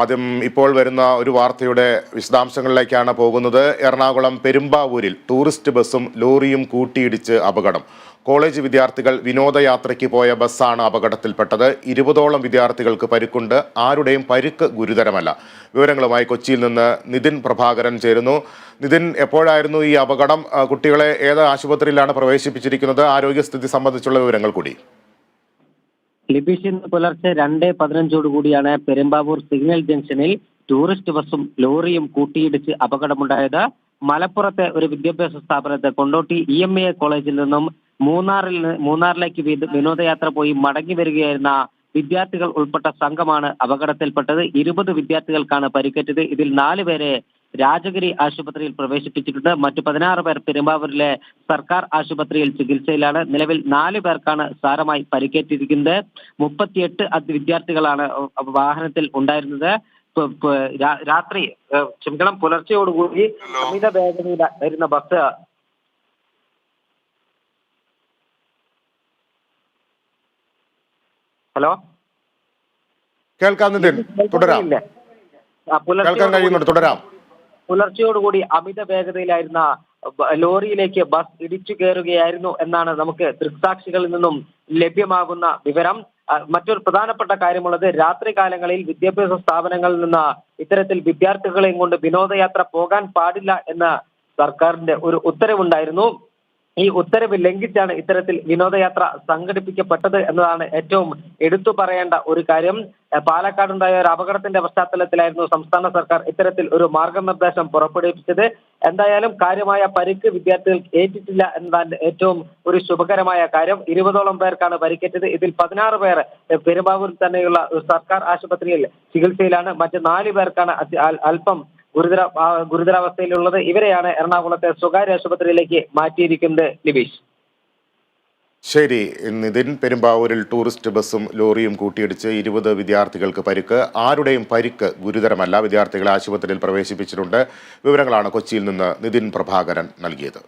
ആദ്യം ഇപ്പോൾ വരുന്ന ഒരു വാർത്തയുടെ വിശദാംശങ്ങളിലേക്കാണ് പോകുന്നത്. എറണാകുളം പെരുമ്പാവൂരിൽ ടൂറിസ്റ്റ് ബസ്സും ലോറിയും കൂട്ടിയിടിച്ച് അപകടം. കോളേജ് വിദ്യാർത്ഥികൾ വിനോദയാത്രയ്ക്ക് പോയ ബസ്സാണ് അപകടത്തിൽപ്പെട്ടത്. ഇരുപതോളം വിദ്യാർത്ഥികൾക്ക് പരിക്കുണ്ട്. ആരുടെയും പരിക്ക് ഗുരുതരമല്ല. വിവരങ്ങളുമായി കൊച്ചിയിൽ നിന്ന് നിതിൻ പ്രഭാകരൻ ചേരുന്നു. നിതിൻ എപ്പോഴായിരുന്നു ഈ അപകടം? കുട്ടികളെ ഏത് ആശുപത്രിയിലാണ് പ്രവേശിപ്പിച്ചിരിക്കുന്നത്? ആരോഗ്യസ്ഥിതി സംബന്ധിച്ചുള്ള വിവരങ്ങൾ കൂടി. ലിബീഷ് ഇന്ന് പുലർച്ചെ രണ്ട് പതിനഞ്ചോടുകൂടിയാണ് പെരുമ്പാവൂർ സിഗ്നൽ ജംഗ്ഷനിൽ ടൂറിസ്റ്റ് ബസ്സും ലോറിയും കൂട്ടിയിടിച്ച് അപകടമുണ്ടായത്. മലപ്പുറത്തെ ഒരു വിദ്യാഭ്യാസ സ്ഥാപനത്തെ കൊണ്ടോട്ടി ഇ എം എ കോളേജിൽ നിന്നും മൂന്നാറിൽ മൂന്നാറിലേക്ക് വിനോദയാത്ര പോയി മടങ്ങി വരികയായിരുന്ന വിദ്യാർത്ഥികൾ ഉൾപ്പെട്ട സംഘമാണ് അപകടത്തിൽപ്പെട്ടത്. ഇരുപത് വിദ്യാർത്ഥികൾക്കാണ് പരിക്കേറ്റത്. ഇതിൽ നാല് പേരെ രാജഗിരി ആശുപത്രിയിൽ പ്രവേശിപ്പിച്ചിട്ടുണ്ട്. മറ്റു പതിനാറ് പേർ പെരുമ്പാവൂരിലെ സർക്കാർ ആശുപത്രിയിൽ ചികിത്സയിലാണ്. നിലവിൽ നാല് പേർക്കാണ് സാരമായി പരിക്കേറ്റിരിക്കുന്നത്. മുപ്പത്തിയെട്ട് അത് വിദ്യാർത്ഥികളാണ് വാഹനത്തിൽ ഉണ്ടായിരുന്നത്. രാത്രി ചിങ്കളം ക്ഷമിക്കണം പുലർച്ചയോടുകൂടി അമിത വേഗതയിൽ വരുന്ന ബസ് ഹലോ? കേൾക്കാം തുടരാം? കേൾക്കാൻ കഴിയുന്നുണ്ട്. തുടരാം. പുലർച്ചയോടുകൂടി അമിത വേഗതയിലായിരുന്ന ലോറിയിലേക്ക് ബസ് ഇടിച്ചു കയറുകയായിരുന്നു എന്നാണ് നമുക്ക് ദൃക്സാക്ഷികളിൽ നിന്നും ലഭ്യമാകുന്ന വിവരം. മറ്റൊരു പ്രധാനപ്പെട്ട കാര്യമുള്ളത് രാത്രി കാലങ്ങളിൽ വിദ്യാഭ്യാസ സ്ഥാപനങ്ങളിൽ നിന്ന് ഇത്തരത്തിൽ വിദ്യാർത്ഥികളെയും കൊണ്ട് വിനോദയാത്ര പോകാൻ പാടില്ല എന്ന സർക്കാരിന്റെ ഒരു ഉത്തരവുണ്ടായിരുന്നു. ഈ ഉത്തരവ് ലംഘിച്ചാണ് ഇത്തരത്തിൽ വിനോദയാത്ര സംഘടിപ്പിക്കപ്പെട്ടത് എന്നതാണ് ഏറ്റവും എടുത്തു പറയേണ്ട ഒരു കാര്യം. പാലക്കാടുണ്ടായ ഒരു അപകടത്തിന്റെ പശ്ചാത്തലത്തിലായിരുന്നു സംസ്ഥാന സർക്കാർ ഇത്തരത്തിൽ ഒരു മാർഗനിർദ്ദേശം പുറപ്പെടുവിച്ചത്. എന്തായാലും കാര്യമായ പരിക്ക് വിദ്യാർത്ഥികൾക്ക് ഏറ്റിട്ടില്ല എന്നതാണ് ഏറ്റവും ഒരു ശുഭകരമായ കാര്യം. ഇരുപതോളം പേർക്കാണ് പരിക്കേറ്റത്. ഇതിൽ പതിനാറ് പേർ പെരുമ്പാവൂരിൽ തന്നെയുള്ള സർക്കാർ ആശുപത്രിയിൽ ചികിത്സയിലാണ്. മറ്റ് നാല് പേർക്കാണ് അല്പം ഗുരുതര ഗുരുതരാവസ്ഥയിലുള്ളത് ഇവരെയാണ് എറണാകുളത്തെ സ്വകാര്യ ആശുപത്രിയിലേക്ക് മാറ്റിയിരിക്കുന്നത് ലിബീഷ്. ശരി നിതിൻ പെരുമ്പാവൂരിൽ ടൂറിസ്റ്റ് ബസ്സും ലോറിയും കൂട്ടിയിടിച്ച് ഇരുപത് വിദ്യാർത്ഥികൾക്ക് പരിക്ക്. ആരുടെയും പരിക്ക് ഗുരുതരമല്ല. വിദ്യാർത്ഥികളെ ആശുപത്രിയിൽ പ്രവേശിപ്പിച്ചിട്ടുണ്ട്. വിവരങ്ങളാണ് കൊച്ചിയിൽ നിന്ന് നിതിൻ പ്രഭാകരൻ നൽകിയത്.